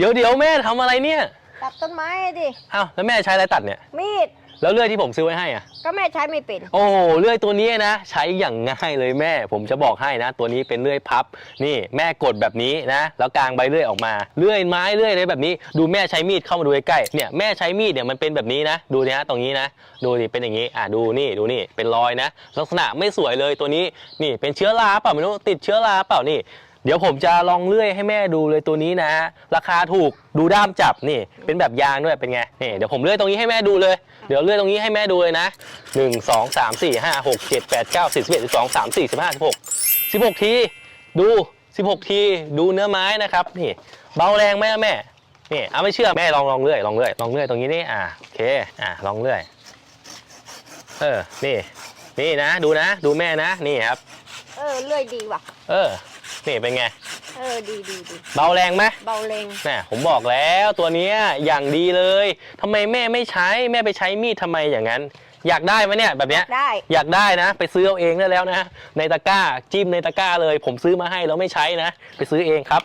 เดี๋ยวเดี๋ยวแม่ทำอะไรเนี่ยตัดต้นไม้ดิอ้าวแล้วแม่ใช้อะไรตัดเนี่ย มีด แล้วเลื่อยที่ผมซื้อไว้ให้อะ ก็แม่ใช้ไม่เป็น โอ้โหเลื่อยตัวนี้นะ ใช้อย่างง่ายเลยแม่ ผมจะบอกให้นะ ตัวนี้เป็นเลื่อยพับ นี่แม่กดแบบนี้นะ แล้วกางใบเลื่อยออกมา เลื่อยไม้เลื่อยอะไรแบบนี้ ดูแม่ใช้มีดเข้ามาดูใกล้ๆเนี่ยแม่ใช้มีดเนี่ยมันเป็นแบบนี้นะ ดูนะฮะตรงนี้นะ ดูดิเป็นอย่างนี้ อะดูนี่ดูนี่เป็นรอยนะ ลักษณะไม่สวยเลยตัวนี้ นี่เป็นเชื้อราเปล่าไม่รู้ติดเชื้อราเปล่านี่ เดี๋ยวผมจะลองเลื่อยให้แม่ดูเลยตัวนี้นะราคาถูกดูด้ามจับนี่ เป็นแบบยางด้วยเป็นไงนี่เดี๋ยวผมเลื่อยตรงนี้ให้แม่ดูเลยเดี๋ยวเลื่อยตรงนี้ให้แม่ดูเลยนะหนึ่งสองสามสี่ห้าหกเจ็ดแปดเก้าสิบสิบเอ็ดสิบสองสามสี่สิบห้าสิบหกสิบหกทีดูสิบหกทีดูเนื้อไม้นะครับนี่เบาแรงไหมอะแม่นี่เอาไม่เชื่อแม่ลองลองเลื่อยลองเลื่อยลองเลื่อยตรงนี้นี่อ่าโอเคอ่าลองเลื่อยเออนี่นี่นะ ดูนะ ดูแม่นะนี่ครับ เออเลื่อยดีว่ะ เออ นี่เป็นไง เออดีดีดีเบาแรงไหมเบาเลงแม่ผมบอกแล้วตัวเนี้ยอย่างดีเลยทำไมแม่ไม่ใช้แม่ไปใช้มีดทำไมอย่างนั้น อยากได้ไหมเนี่ยแบบเนี้ย ได้ อยากได้นะ ไปซื้อเอาเองได้แล้วนะ ในตะกร้าจิ้มในตะกร้าเลย ผมซื้อมาให้แล้วไม่ใช้นะ ไปซื้อเองครับ